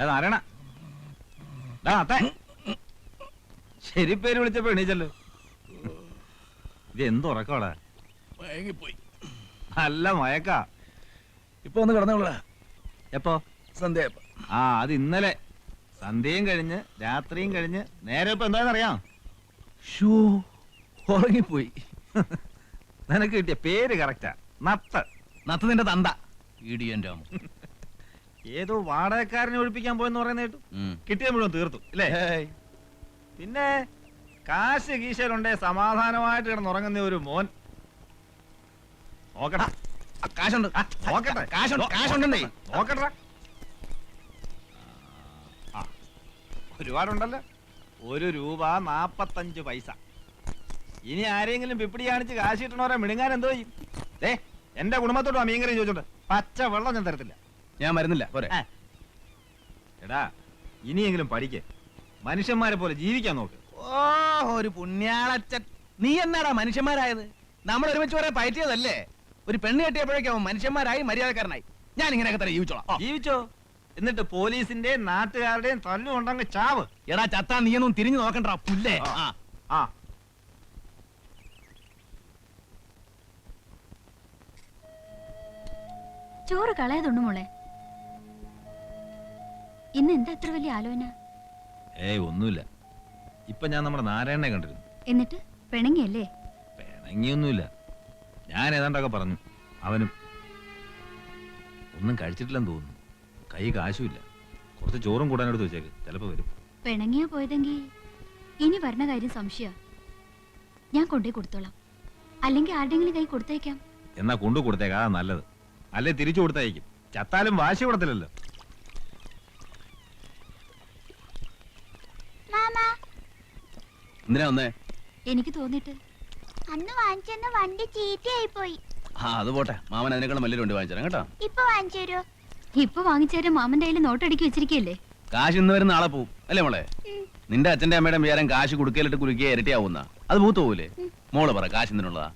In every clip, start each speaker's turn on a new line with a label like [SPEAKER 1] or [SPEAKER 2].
[SPEAKER 1] നാരായണ. ശരി പേര് വിളിച്ചപ്പോ എണീച്ചല്ലോ. ഇത് എന്തുറക്കോടാ
[SPEAKER 2] മയങ്ങിപ്പോയി.
[SPEAKER 1] നല്ല മയക്കാ.
[SPEAKER 2] ഇപ്പൊ ഒന്ന് കിടന്നോളാ.
[SPEAKER 1] എപ്പോ?
[SPEAKER 2] സന്ധ്യ
[SPEAKER 1] ആ അത് ഇന്നലെ. സന്ധ്യയും കഴിഞ്ഞ് രാത്രിയും കഴിഞ്ഞ്. നേരെ ഇപ്പൊ എന്താണെന്നറിയാം
[SPEAKER 2] ഷൂ ഉറങ്ങിപ്പോയി.
[SPEAKER 1] നിനക്ക് കിട്ടിയ പേര് കറക്റ്റാ. നത്ത്.
[SPEAKER 2] നത്ത് നിന്റെ തന്ത. ഇടിയൻ അമ്മ
[SPEAKER 1] ഏതോ വാടകക്കാരനെ ഒഴിപ്പിക്കാൻ പോയെന്ന് പറയുന്ന കേട്ടു. കിട്ടിയ മുഴുവൻ തീർത്തു അല്ലേ പിന്നെ കാശ് കീശയിലുണ്ടേ സമാധാനമായിട്ട് കിടന്നുറങ്ങുന്ന ഒരു മോൻ. നോക്കടാ.
[SPEAKER 2] ആ, കാശുണ്ട്.
[SPEAKER 1] ആ, നോക്കട്ടെ.
[SPEAKER 2] കാശുണ്ട്
[SPEAKER 1] നോ-
[SPEAKER 2] കാശുണ്ടെന്നേ.
[SPEAKER 1] നോക്കട്ടെ ആ, ഒരുപാടുണ്ടല്ലോ. ഒരു രൂപ നാപ്പത്തഞ്ച് പൈസ. ഇനി ആരെങ്കിലും പിപ്പിടി കാണിച്ച് കാശ് കിട്ടണവരെ മിടുങ്ങാൻ എന്തോ ചെയ്യും. ഏ എന്റെ കുടുംബത്തോട് മീൻകറി ചോദിച്ചോണ്ട് പച്ച വെള്ളം ഞാൻ തരത്തില്ല.
[SPEAKER 2] ഞാൻ മരുന്നില്ല പോരെ.
[SPEAKER 1] എടാ ഇനിയെങ്കിലും പഠിക്കേ. മനുഷ്യന്മാരെ പോലെ ജീവിക്കാൻ നോക്ക്.
[SPEAKER 2] ഓ ഒരു പുണ്യാളച്ചൻ. നീ എന്നാടാ മനുഷ്യന്മാരായത്? നമ്മൾ ഒരുമിച്ച് പറയാൻ പയറ്റിയതല്ലേ? ഒരു പെണ്ണ് കെട്ടിയപ്പോഴേക്കും മനുഷ്യന്മാരായി മര്യാദക്കാരനായി. ഞാൻ ഇങ്ങനെയൊക്കെ തന്നെ ജീവിച്ചോളാം.
[SPEAKER 1] ജീവിച്ചോ? എന്നിട്ട് പോലീസിന്റെ നാട്ടുകാരുടെയും തല്ലുകൊണ്ടങ്ങ് ചാവ്.
[SPEAKER 2] എടാ ചത്താ ഒന്നും തിരിഞ്ഞു നോക്കണ്ടാ പുല്ലേ?
[SPEAKER 1] ആ.
[SPEAKER 2] ആ.
[SPEAKER 1] ആ.
[SPEAKER 3] ചോറ് കളയതുണ്ട് മോളെ. ഇന്ന് എന്താ അത്ര വലിയ ആലോചന?
[SPEAKER 1] ഏയ് ഒന്നുമില്ല. ഇപ്പൊ ഞാൻ നമ്മുടെ നാരായണനെ കണ്ടിരുന്നു.
[SPEAKER 3] എന്നിട്ട്? പിണങ്ങിയല്ലേ?
[SPEAKER 1] പിണങ്ങിയൊന്നുമില്ല. ഞാൻ ഏതാണ്ടൊക്കെ പറഞ്ഞു. അവനും. ഒന്നും കഴിച്ചിട്ടില്ലെന്ന് തോന്നുന്നു. കൈ കാശുമില്ല. കുറച്ച് ചോറും കൂടാൻ എടുത്ത് വെച്ചേക്ക്. ചിലപ്പോ വരും.
[SPEAKER 3] പിണങ്ങിയാ പോയതെങ്കിൽ ഇനി വരണ കാര്യം സംശയ. ഞാൻ കൊണ്ടേ കൊടുത്തോളാം. അല്ലെങ്കിൽ ആരുടെങ്കിലും കൈ കൊടുത്തേക്കാം.
[SPEAKER 1] എന്നാ കൊണ്ടു കൊടുത്തേക്ക്? അതാ നല്ലത്. അല്ലെ തിരിച്ചു കൊടുത്തയക്കും ചത്താലും വാശി കൊടുത്തില്ലല്ലോ.
[SPEAKER 2] എന്തിനാ വന്നേ?
[SPEAKER 3] എനിക്ക് തോന്നിട്ട്
[SPEAKER 4] അന്ന് വാങ്ങിച്ചെന്ന വണ്ടി ചീത്തയായി പോയി
[SPEAKER 2] ആ അത് പോട്ടെ. മാമൻ അതിനേക്കാളും വലിയ വണ്ടി വാങ്ങിച്ചു കേട്ടോ.
[SPEAKER 4] ഇപ്പൊ വാങ്ങിച്ചു തരുമോ
[SPEAKER 3] ഇപ്പൊ വാങ്ങിച്ചേരും മാമന്റെ കയ്യിൽ നോട്ടടിക്കി വെച്ചിരിക്കല്ലേ
[SPEAKER 2] കാശ് ഇന്ന് വരും നാളെ പോവും. അല്ലേ മോളെ? നിന്റെ അച്ഛന്റെ അമ്മയുടെ വിചാരം കാശ് കുടുക്കയിലിട്ട് കുലുക്കിയ ഇരട്ടിയാവുന്ന. അത് മൂത്ത് പോവില്ലേ മോൾ പറ കാശ് എന്തിനുള്ളതാ?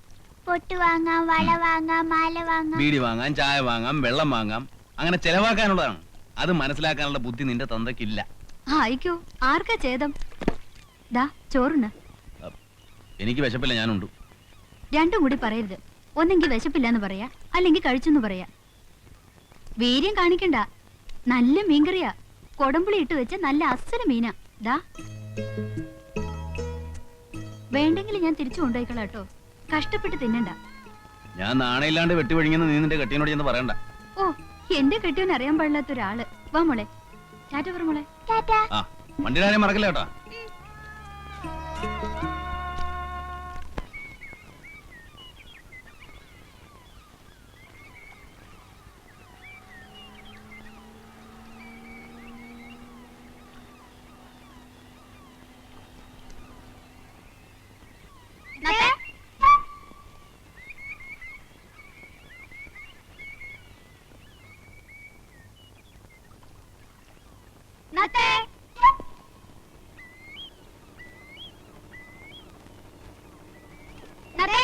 [SPEAKER 4] പൊട്ട് വാങ്ങാം വള വാങ്ങാം മാല വാങ്ങാം.
[SPEAKER 2] ബീഡി വാങ്ങാം ചായ വാങ്ങാം വെള്ളം വാങ്ങാം. അങ്ങനെ ചെലവാക്കാനുള്ളതാണ്. അത് മനസ്സിലാക്കാനുള്ള ബുദ്ധി നിന്റെ തന്തയ്ക്കില്ല.
[SPEAKER 3] ആ അയക്കോ ആർക്കാ ചേതം ദാ ചോറുണ്ട്
[SPEAKER 2] എനിക്ക് വിശപ്പില്ല ഞാനുണ്ട്.
[SPEAKER 3] രണ്ടും കൂടി പറയരുത്. ഒന്നെങ്കിൽ വിശപ്പില്ലെന്ന് പറയാ അല്ലെങ്കിൽ കഴിച്ചെന്ന് പറയാ. വീര്യം കാണിക്കണ്ട. നല്ല മീൻകറിയാ. കൊടമ്പുളി ഇട്ട് വെച്ച നല്ല അസല മീനാ. ദാ. വേണ്ടെങ്കിൽ ഞാൻ തിരിച്ചു കൊണ്ടുപോയിക്കളാം കേട്ടോ. കഷ്ടപ്പെട്ട് തിന്നണ്ട.
[SPEAKER 2] ഞാൻ നാണയില്ലാണ്ട് വെട്ടി വഴിങ്ങുന്ന നീ നിന്റെ കെട്ടിയോട് ചെന്ന് പറയണ്ട.
[SPEAKER 3] ഓ എന്റെ കെട്ടിയോൻ അറിയാൻ പാടില്ലാത്ത ഒരാൾ വാ മോളെ. ടാറ്റ പറ മോളെ.
[SPEAKER 4] ടാറ്റ
[SPEAKER 2] ആ വണ്ടിയുടെ കാര്യം മറക്കില്ല കേട്ടാ.
[SPEAKER 4] നത്തേ. നത്തേ.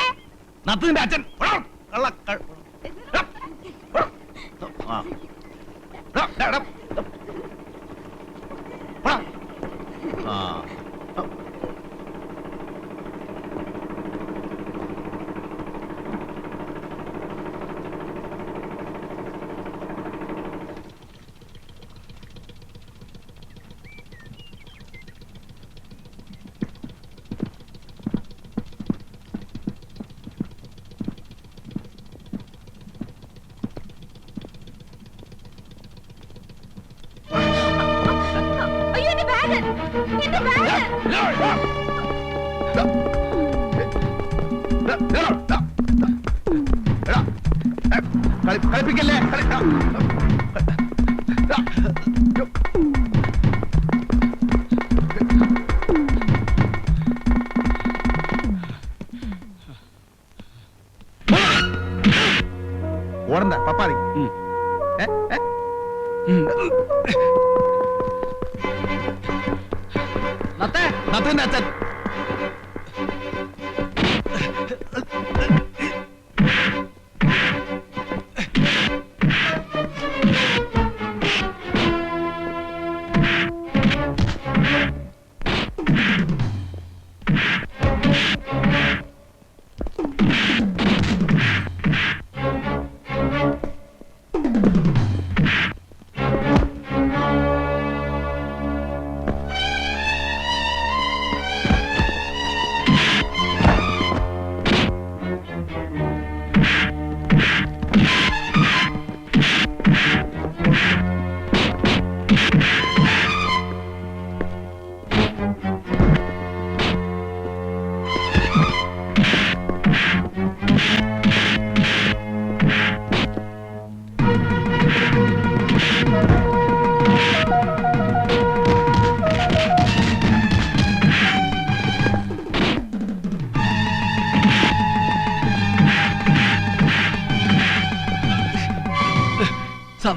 [SPEAKER 4] നത്ത്
[SPEAKER 2] അച്ഛൻ. ആ. ഉടാ, ഉടാ, ഉടാ. ഉടാ. ആ.
[SPEAKER 3] അയ്യോ എന്റെ ബാഗ് എന്റെ ബാഗ്
[SPEAKER 2] കളി- കളിപ്പിക്കല്ലേ കളി-
[SPEAKER 1] ഓടണ്ട പപ്പാതി. ഏ, ഏ?
[SPEAKER 2] നത്തേ, നത്തിന്റെ അച്ഛൻ.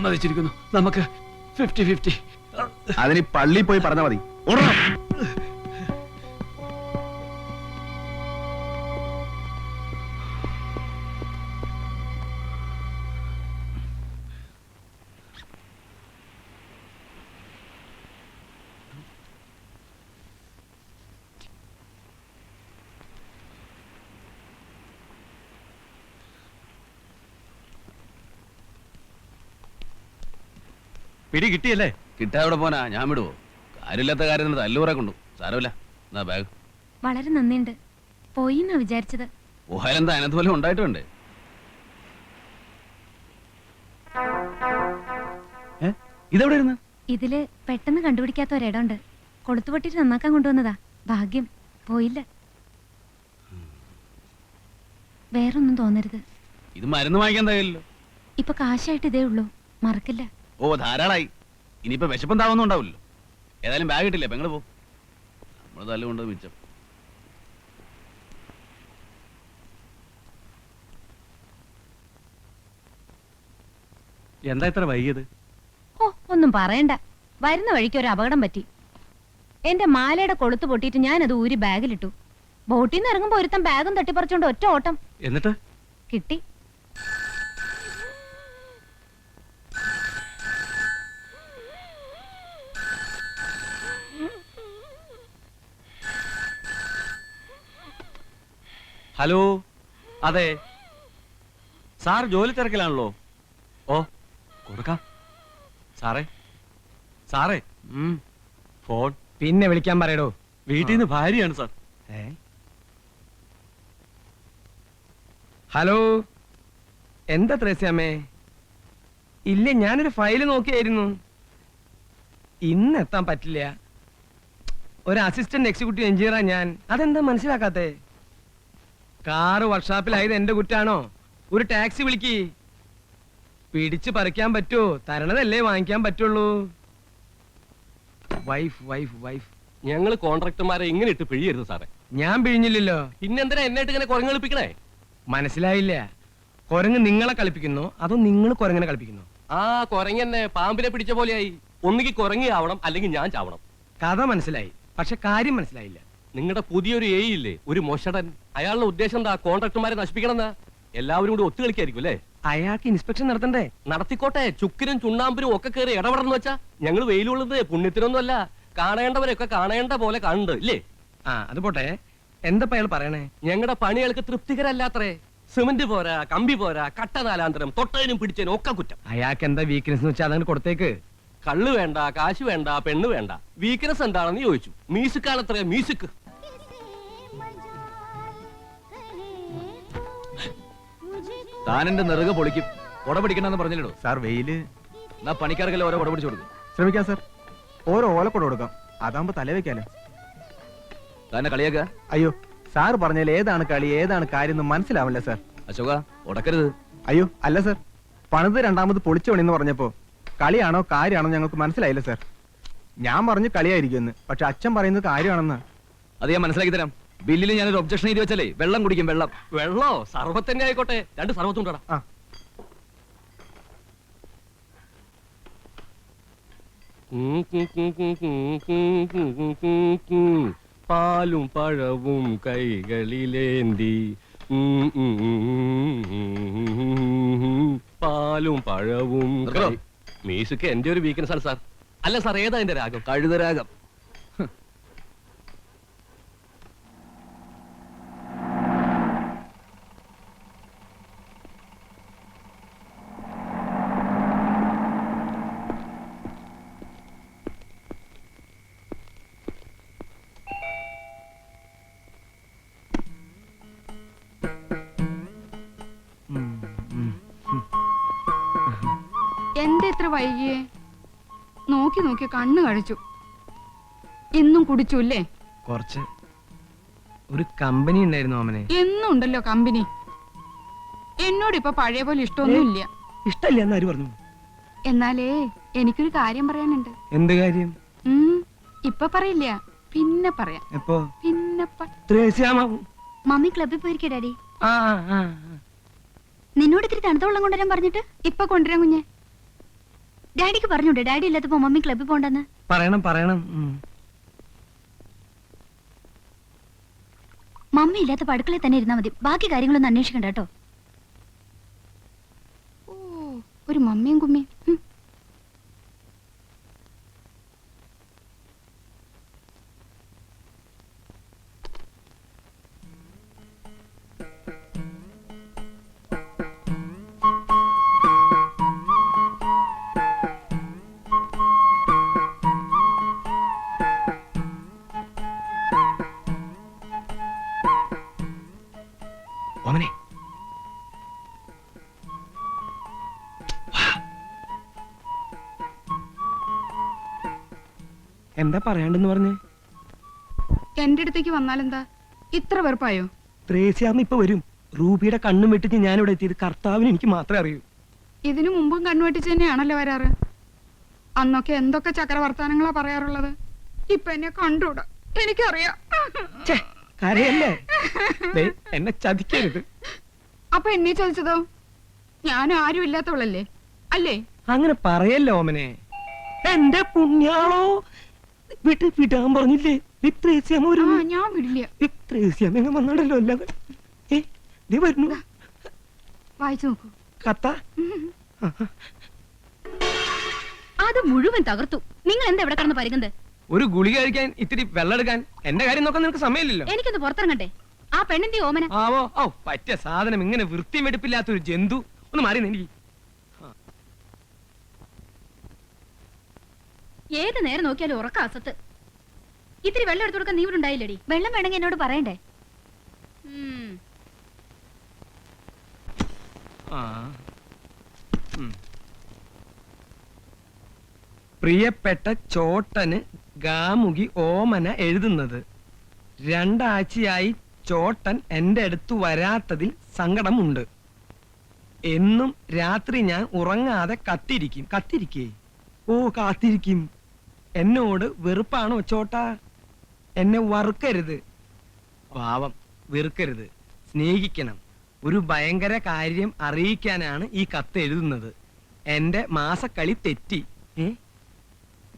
[SPEAKER 2] സമ്മതിച്ചിരിക്കുന്നു. നമുക്ക് ഫിഫ്റ്റി ഫിഫ്റ്റി
[SPEAKER 5] അതിന് പള്ളി പോയി പറഞ്ഞാൽ മതി. പിടി കിട്ടിയല്ലേ?
[SPEAKER 2] കിട്ടാ കിട്ടാവിടെ പോനാ ഞാൻ വിടുവോ? കാര്യമില്ലാത്ത കാര്യം തല്ലുപുറ കൊണ്ടു സാരമില്ല. എന്നാ ബാഗ്
[SPEAKER 6] വളരെ നന്ദിയുണ്ട്. പോയി എന്നാ വിചാരിച്ചത്.
[SPEAKER 2] ഓഹലെന്താ അതിനകത്ത് പോലെ ഉണ്ടായിട്ടുണ്ട്?
[SPEAKER 5] ഇതെവിടെ ഇരുന്ന്?
[SPEAKER 6] ഇതിൽ പെട്ടെന്ന് കണ്ടുപിടിക്കാത്ത ഒരിടമുണ്ട്. കൊളുത്തുപൊട്ടിട്ട് നന്നാക്കാൻ കൊണ്ടുവന്നതാ. ഭാഗ്യം. പോയില്ല. വേറൊന്നും തോന്നരുത്.
[SPEAKER 2] ഇത് മരുന്ന് വാങ്ങിക്കാൻ
[SPEAKER 6] ഇപ്പൊ കാശായിട്ട് ഇതേ ഉള്ളൂ. മറക്കില്ല.
[SPEAKER 2] ഓ ധാരാളായി. ഇനിയിപ്പോ വിശപ്പം താവൊന്നും ഉണ്ടാവില്ലോ ഏതായാലും ബാഗ് കിട്ടില്ലേ പെങ്ങൾ പോ. നമ്മൾ തല്ലുകൊണ്ട് മിച്ചം.
[SPEAKER 5] എന്താ ഇത്ര വൈകിയത്?
[SPEAKER 6] ഓ ഒന്നും പറയണ്ട. വരുന്ന വഴിക്ക് ഒരു അപകടം പറ്റി. എന്റെ മാലയുടെ കൊളുത്ത് പൊട്ടിയിട്ട് ഞാനത് ഊരി ബാഗിലിട്ടു. ബോട്ടിൽ നിന്ന് ഇറങ്ങുമ്പോ ഒരുത്തം ബാഗും തട്ടിപ്പറിച്ചോണ്ട് ഒറ്റ ഓട്ടം.
[SPEAKER 5] എന്നിട്ട്?
[SPEAKER 6] കിട്ടി.
[SPEAKER 5] ഹലോ? അതെ. സാർ ജോലി തിരക്കിലാണല്ലോ. ഓ കൊടുക്കാം. സാറേ സാറേ. ഫോൺ.
[SPEAKER 7] പിന്നെ വിളിക്കാൻ പറയടോ.
[SPEAKER 5] വീട്ടിൽ നിന്ന് ഭാര്യയാണ് സാർ.
[SPEAKER 7] ഹലോ? എന്താ ത്രേസ്യാമ്മേ ഇല്ല ഞാനൊരു ഫയൽ നോക്കിയായിരുന്നു. ഇന്ന് എത്താൻ പറ്റില്ല. ഒരു അസിസ്റ്റന്റ് എക്സിക്യൂട്ടീവ് എഞ്ചിനീയറാ ഞാൻ. അതെന്താ മനസ്സിലാക്കാത്തെ? കാറ് വർക്ക്ഷോപ്പിലായത് എന്റെ കുറ്റാണോ? ഒരു ടാക്സി വിളിക്കി. പിടിച്ച് പറിക്കാൻ പറ്റുമോ തരണതല്ലേ വാങ്ങിക്കാൻ പറ്റുള്ളൂ. Wife wife wife.
[SPEAKER 8] ഞങ്ങൾ കോൺട്രാക്ടർമാരെ ഇങ്ങനെ ഇട്ട് പിഴിയരുത് സാറേ.
[SPEAKER 7] ഞാൻ പിഴിഞ്ഞില്ലല്ലോ.
[SPEAKER 8] പിന്നെന്തിനാ എന്നായിട്ട് ഇങ്ങനെ കുരങ്ങളിപ്പിക്കണേ
[SPEAKER 7] മനസ്സിലായില്ല. കുരങ്ങ് നിങ്ങളെ കളിപ്പിക്കുന്നു അതോ നിങ്ങൾ കുരങ്ങനെ കളിപ്പിക്കുന്നു.
[SPEAKER 8] ആ കുരങ്ങന്നെ പാമ്പിനെ പിടിച്ച പോലെയായി. ഒന്നുകിൽ കുരങ്ങി ആവണം അല്ലെങ്കിൽ ഞാൻ ചാവണം.
[SPEAKER 7] കഥ മനസ്സിലായി പക്ഷെ കാര്യം മനസ്സിലായില്ല.
[SPEAKER 8] നിങ്ങളുടെ പുതിയൊരു എ ഇല്ലേ? ഒരു മോശടൻ. അയാളുടെ ഉദ്ദേശം എന്താ? കോൺട്രാക്ടർമാരെ നശിപ്പിക്കണമെന്നാ? എല്ലാവരും കൂടി ഒത്തു കളിക്കായിരിക്കും അല്ലേ?
[SPEAKER 7] അയാൾക്ക് ഇൻസ്പെക്ഷൻ നടത്തണ്ടേ?
[SPEAKER 8] നടത്തിക്കോട്ടെ. ചുക്കിനും ചുണ്ണാമ്പിനും ഒക്കെ കയറി ഇടപെടണം വെച്ചാ ഞങ്ങൾ വെയിലുള്ളത് പുണ്യത്തിനൊന്നുമല്ല. കാണേണ്ടവരൊക്കെ കാണേണ്ട പോലെ കാണുന്നുണ്ട് ഇല്ലേ?
[SPEAKER 7] ആ അത് പോട്ടെ. എന്താ അയാൾ പറയണേ?
[SPEAKER 8] ഞങ്ങളുടെ പണികൾക്ക് തൃപ്തികരല്ലാത്രേ. സിമന്റ് പോരാ കമ്പി പോരാ കട്ട നാലാന്തരം തൊട്ടതിനും പിടിച്ചതിനും ഒക്കെ കുറ്റം.
[SPEAKER 7] അയാൾക്ക് എന്താ വീക്ക്നെസ് വെച്ചാൽ അതങ്ങനെ കൊടുത്തേക്ക്?
[SPEAKER 8] കള്ളു വേണ്ട കാശ് വേണ്ട പെണ്ണ് വേണ്ട. വീക്ക്നെസ് എന്താണെന്ന് ചോദിച്ചു. മ്യൂസിക്കാണത്രേ മ്യൂസിക്
[SPEAKER 2] താൻ എന്റെ നെറുക പൊളിക്കും. കൊട പിടിക്കണമെന്ന് പറഞ്ഞില്ലടോ.
[SPEAKER 5] സാർ വെയിൽ.
[SPEAKER 2] എന്നാ പണിക്കാർക്കല്ലേ ഓരോ കൊട പിടിച്ചു കൊടുക്കും.
[SPEAKER 5] ശ്രമിക്കാം സാർ. ഓരോ ഓലക്കൊട കൊടുക്കാം. അതാകുമ്പോ തല വെക്കാലോ.
[SPEAKER 2] തന്നെ കളിയാക്ക?
[SPEAKER 5] അയ്യോ സാർ പറഞ്ഞാൽ ഏതാണ് കളി ഏതാണ് കാര്യം എന്ന് മനസ്സിലാവില്ല സാർ.
[SPEAKER 2] അശോക ഉടക്കരുത്.
[SPEAKER 5] അയ്യോ അല്ല സാർ. പണിത് രണ്ടാമത് പൊളിച്ചു പണിന്ന് പറഞ്ഞപ്പോ കളിയാണോ കാര്യമാണോ ഞങ്ങൾക്ക് മനസ്സിലായില്ല സാർ. ഞാൻ പറഞ്ഞു കളിയായിരിക്കുമെന്ന് പക്ഷെ അച്ഛൻ പറയുന്നത് കാര്യമാണെന്ന്.
[SPEAKER 2] അത് ഞാൻ മനസ്സിലാക്കി തരാം. ബില്ലിൽ ഞാനൊരു ഒബ്ജക്ഷൻ എഴുതി വെച്ചാലേ വെള്ളം കുടിക്കും വെള്ളം.
[SPEAKER 8] വെള്ളോ? സർവത്തന്നെ ആയിക്കോട്ടെ. രണ്ട് സർവത്തും
[SPEAKER 5] ആ.
[SPEAKER 8] പാലും പഴവും കൈകളിലേന്തി. ഉം, ഉം, ഉം, ഉം. പാലും പഴവും
[SPEAKER 2] മീസുക്ക്
[SPEAKER 8] മ്യൂസിക് എന്റെ ഒരു വീക്ക്നെസ് ആണ് സാർ അല്ല സാർ ഏതാ എന്റെ രാഗം?
[SPEAKER 2] കഴുതരാഗം
[SPEAKER 9] ഇത്ര വൈകിയേ? നോക്കി നോക്കി കണ്ണു കഴിച്ചു എന്നും കുടിച്ചു അല്ലേ
[SPEAKER 7] കുറച്ച് ഒരു കമ്പനി ഉണ്ടായിരുന്നു ഓമനെ.
[SPEAKER 9] എന്നും ഉണ്ടല്ലോ കമ്പനി. എന്നോട് ഇപ്പൊ പഴയ പോലെ ഇഷ്ടമൊന്നുമില്ല.
[SPEAKER 7] ഇഷ്ടമില്ല എന്ന് ആര് പറഞ്ഞു?
[SPEAKER 9] എന്നാലേ എനിക്കൊരു കാര്യം പറയാനുണ്ട്.
[SPEAKER 7] എന്ത് കാര്യം?
[SPEAKER 9] ഇപ്പൊ പറയില്ല. പിന്നെ പറയാം.
[SPEAKER 7] എപ്പോ?
[SPEAKER 9] പിന്നെ
[SPEAKER 6] മമ്മി ക്ലബിൽ പോയിരിക്കേ ഡാഡി. നിന്നോട് ഇത്തിരി തണുത്ത വെള്ളം കൊണ്ടുവരാൻ പറഞ്ഞിട്ട്
[SPEAKER 9] ഇപ്പൊ കൊണ്ടുവരാൻ കുഞ്ഞെ.
[SPEAKER 3] ഡാഡിക്ക് പറഞ്ഞൂടെ ഡാഡി ഇല്ലാത്തപ്പോ മമ്മി ക്ലബ്ബിൽ പോണ്ടെന്ന്.
[SPEAKER 7] പറയണം പറയണം.
[SPEAKER 3] മമ്മി ഇല്ലാത്ത അടുക്കളയിൽ തന്നെ ഇരുന്നാ മതി. ബാക്കി കാര്യങ്ങളൊന്നും അന്വേഷിക്കണ്ട കേട്ടോ.
[SPEAKER 9] ഓ ഒരു മമ്മിയും കുമ്മിയും.
[SPEAKER 7] എന്താ പറയാണ്ടെന്ന് പറഞ്ഞേ?
[SPEAKER 9] എന്റെ അടുത്തേക്ക് വന്നാലെന്താ? ഇത്ര വെറുപ്പായോ?
[SPEAKER 7] ത്രേസ്യാന്ന് ഇപ്പൊ വരും. റൂബിയുടെ കണ്ണും വെട്ടിച്ച് ഞാനിവിടെ എത്തിയത് കർത്താവിന് എനിക്ക് മാത്രമേ അറിയൂ.
[SPEAKER 9] ഇതിനു മുമ്പും കണ്ണുവെട്ടിച്ച് തന്നെയാണല്ലോ വരാറ്. അന്നൊക്കെ എന്തൊക്കെ ചക്ര വർത്താനങ്ങളാ പറയാറുള്ളത്. ഇപ്പൊ എന്നെ കണ്ടൂടാ എനിക്കറിയാം.
[SPEAKER 7] ഛേ, കരയല്ലേ? ദേ, എന്നെ ചതിക്കരുത്.
[SPEAKER 9] അപ്പൊ എന്നെ ചോദിച്ചതോ ഞാൻ ആരും ഇല്ലാത്തവളല്ലേ അല്ലേ?
[SPEAKER 7] അങ്ങനെ പറയല്ലോ ഓമനെ? എന്റെ പുണ്യാളോ? വിട്ട് വിടാൻ പറഞ്ഞില്ലേ? വിത്രേസ്യാമ്മ
[SPEAKER 9] ആ ഞാൻ വിടില്ല.
[SPEAKER 7] വിത്രേസ്യാമ്മ എങ്ങനെ വന്നോണ്ടല്ലോ എല്ലാം. ഏ ദേ വരുന്നു.
[SPEAKER 9] വായിച്ചു നോക്കൂ.
[SPEAKER 7] കത്ത.
[SPEAKER 3] അത് മുഴുവൻ തകർത്തു. നിങ്ങൾ എന്താ ഇവിടെ കിടന്ന് പരുകുന്നത്?
[SPEAKER 7] ഒരു ഗുളിക കഴിക്കാൻ ഇത്തിരി വെള്ളം എടുക്കാൻ എന്റെ കാര്യം നോക്കാൻ നിനക്ക് സമയമില്ലല്ലോ.
[SPEAKER 3] എനിക്കൊന്ന് പുറത്തിറങ്ങട്ടെ. ആ പെണ്ണിന്റെ ഓമന?
[SPEAKER 7] ആവോ? ഓ പറ്റിയ സാധനം ഇങ്ങനെ വൃത്തിയും എടുപ്പില്ലാത്ത ഒരു ജന്തു. ഒന്ന് മാറി എനിക്ക്
[SPEAKER 3] ഏത് നേരം നോക്കിയാലും ഉറക്ക അസത്ത്. ഇത്തിരി വെള്ളം എടുത്തു കൊടുക്കാൻ നീ ഇവിടെ ഉണ്ടായില്ലടി വെള്ളം വേണമെങ്കിൽ എന്നോട് പറയണ്ടേ.
[SPEAKER 7] പ്രിയപ്പെട്ട ചോട്ടന് ഗാമുകി ഓമന എഴുതുന്നത്. രണ്ടാഴ്ചയായി ചോട്ടൻ എന്റെ അടുത്ത് വരാത്തതിൽ സങ്കടമുണ്ട്. എന്നും രാത്രി ഞാൻ ഉറങ്ങാതെ കത്തിരിക്കും. കത്തിരിക്കേ? ഓ കാത്തിരിക്കും. എന്നോട് വെറുപ്പാണ് ചോട്ടാ എന്നെ വറുക്കരുത്. പാവം വെറുക്കരുത്. സ്നേഹിക്കണം. ഒരു ഭയങ്കര കാര്യം അറിയിക്കാനാണ് ഈ കത്ത് എഴുതുന്നത്. എന്റെ മാസക്കളി തെറ്റി.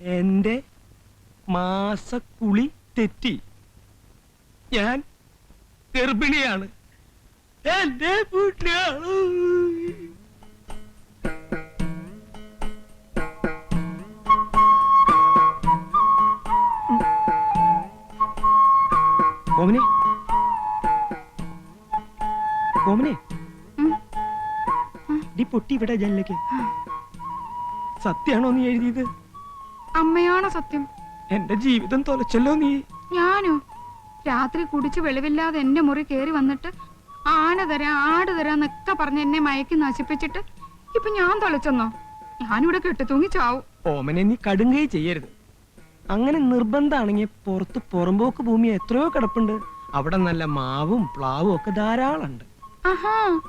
[SPEAKER 7] എന്റെ മാസക്കുളി തെറ്റി. ഞാൻ ഗർഭിണിയാണ്. എന്റെ പുണ്യാൾ. ഓമനെ ഓമനെ
[SPEAKER 9] നീ
[SPEAKER 7] ഡി പൊട്ടി ഇവിടെ ജനലേക്ക് സത്യാണോ നീ എഴുതിയത്?
[SPEAKER 9] അമ്മയാണോ സത്യം.
[SPEAKER 7] എന്റെ ജീവിതം തൊലച്ചല്ലോ നീ.
[SPEAKER 9] ഞാനോ? രാത്രി കുടിച്ച് വെളിവില്ലാതെ എന്റെ മുറി കേറി വന്നിട്ട് ആന തരാം ആട് തരാന്നൊക്കെ പറഞ്ഞ് എന്നെ മയക്കി നശിപ്പിച്ചിട്ട് ഇപ്പൊ ഞാൻ തൊലച്ചെന്നോ? ഞാനിവിടെ കെട്ടിത്തൂങ്ങി ചാവും
[SPEAKER 7] ഓമനെ നീ കടുങ്കൈ ചെയ്യരുത്. അങ്ങനെ നിർബന്ധമാണെങ്കിൽ പുറത്ത് പുറമ്പോക്ക് ഭൂമി എത്രയോ കിടപ്പുണ്ട്. അവിടെ നല്ല മാവും പ്ലാവും ഒക്കെ ധാരാളമുണ്ട്.
[SPEAKER 9] ആഹാ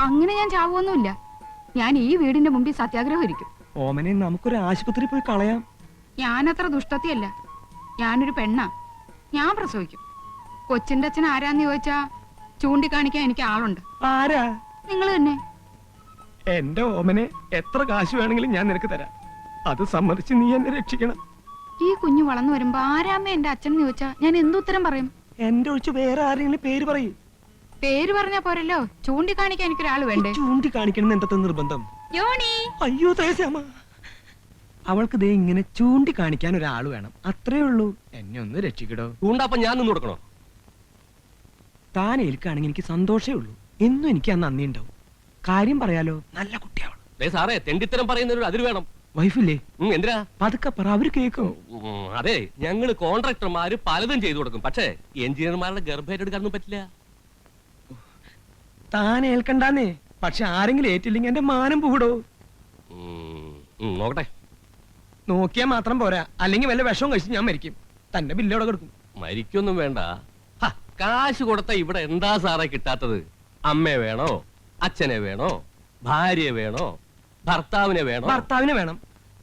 [SPEAKER 9] അങ്ങനെ ഞാൻ ചാവുമൊന്നുമില്ല ഞാൻ ഈ വീടിന്റെ മുമ്പിൽ സത്യാഗ്രഹം ഇരിക്കും
[SPEAKER 7] ഓമനെ നമുക്കൊരു ആശുപത്രി പോയി കളയാം.
[SPEAKER 9] ഞാൻ അത്ര ദുഷ്ടത്തിയല്ല. ഞാനൊരു പെണ്ണാ. ഞാൻ പ്രസവിക്കും. കൊച്ചിന്റെ അച്ഛൻ ആരാന്ന് ചോദിച്ചാ ചൂണ്ടിക്കാണിക്കാൻ എനിക്ക് ആളുണ്ട്.
[SPEAKER 7] ആരാ?
[SPEAKER 9] നിങ്ങൾ തന്നെ.
[SPEAKER 7] എന്റെ ഓമനെ എത്ര കാശ് വേണമെങ്കിലും ഞാൻ നിനക്ക് തരാം. അത് സമ്മതിച്ച് നീ എന്നെ രക്ഷിക്കണം.
[SPEAKER 9] ഈ കുഞ്ഞു വളർന്നു വരുമ്പോ ആരാമേ എന്റെ അച്ഛൻ ചോദിച്ചാ ഞാൻ എന്തുത്തരം പറയും?
[SPEAKER 7] എന്റെ ഒഴിച്ച് വേറെ ആരെങ്കിലും പേര് പറയും.
[SPEAKER 9] പേര് പറഞ്ഞാ പോരല്ലോ. ചൂണ്ടിക്കാണിക്കാൻ എനിക്കൊരാൾ വേണ്ടേ?
[SPEAKER 7] ചൂണ്ടിക്കാണിക്കണം എന്തത്തെ നിർബന്ധം?
[SPEAKER 3] യോണി
[SPEAKER 7] അയ്യോ തേശാമ അവൾക്ക് ദേ ഇങ്ങനെ ചൂണ്ടിക്കാണിക്കാൻ ഒരാൾ വേണം. അത്രേ ഉള്ളൂ. എന്നെ ഒന്ന് രക്ഷിക്കടോ.
[SPEAKER 8] ചൂണ്ടപ്പം ഞാൻ നിന്ന് കൊടുക്കണോ?
[SPEAKER 7] താൻ ഏൽക്കാണെങ്കിൽ എനിക്ക് സന്തോഷേ ഉള്ളൂ. എന്നും എനിക്ക് ആ നന്ദി ഉണ്ടാവും. കാര്യം പറയാലോ. നല്ല കുട്ടിയാവണം.
[SPEAKER 8] ദേ സാറേ തെണ്ടിത്തരം പറയുന്നതിനൊരു അതിര് വേണം.
[SPEAKER 7] വൈഫില്ലേ?
[SPEAKER 8] എന്തിനാ?
[SPEAKER 7] പതുക്കെ പറ അവർ
[SPEAKER 8] കേക്കും. അതെ ഞങ്ങൾ കോൺട്രാക്ടർമാര് പലതും ചെയ്തു കൊടുക്കും. പക്ഷേ എഞ്ചിനീയർമാരുടെ ഗർഭേറ്റെടുക്കാനൊന്നും പറ്റില്ല.
[SPEAKER 7] താൻ ഏൽക്കണ്ടാന്നേ. പക്ഷെ ആരെങ്കിലും ഏറ്റില്ലെങ്കിൽ എന്റെ മാനം പൂടോ
[SPEAKER 8] നോക്കട്ടെ.
[SPEAKER 7] നോക്കിയാ മാത്രം പോരാ. അല്ലെങ്കിൽ വല്ല വിഷവും കഴിച്ച് ഞാൻ മരിക്കും. തന്റെ ബില്ലോടെ കൊടുക്കും?
[SPEAKER 8] മരിക്കൊന്നും വേണ്ട. കാശ് കൊടുത്ത ഇവിടെ എന്താ സാറേ കിട്ടാത്തത്? അമ്മയെ വേണോ? അച്ഛനെ വേണോ? ഭാര്യയെ വേണോ? ഭർത്താവിനെ വേണോ?
[SPEAKER 7] ഭർത്താവിനെ വേണം.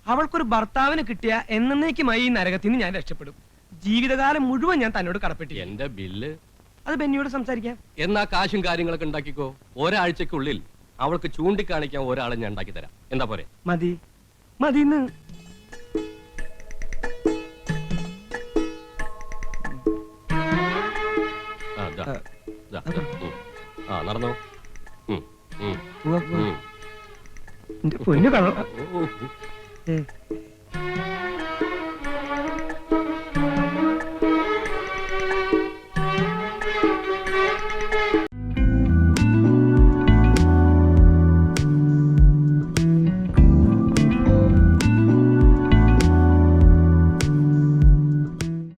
[SPEAKER 7] അവൾക്കൊരു ഭർത്താവിന് കിട്ടിയ എന്നേക്കുമായി ഈ നരകത്തിൽ നിന്ന് ഞാൻ രക്ഷപ്പെടും. ജീവിതകാലം മുഴുവൻ ഞാൻ തന്നോട് കടപ്പെട്ടു
[SPEAKER 8] എന്റെ ബില്ല്?
[SPEAKER 7] അത് ബെന്നിയോട് സംസാരിക്കാം.
[SPEAKER 8] എന്നാ കാശും കാര്യങ്ങളൊക്കെ ഉണ്ടാക്കിക്കോ. ഒരാഴ്ചക്കുള്ളിൽ അവൾക്ക് ചൂണ്ടിക്കാണിക്കാൻ ഒരാളെ ഞാൻ ഉണ്ടാക്കി തരാം. എന്താ പോരെ?
[SPEAKER 7] മതി. മതി
[SPEAKER 8] ആ, ദാ, ദാ, ദാ, ആ നടന്നോ.
[SPEAKER 7] പൊന്നു
[SPEAKER 8] ഓ, Mm.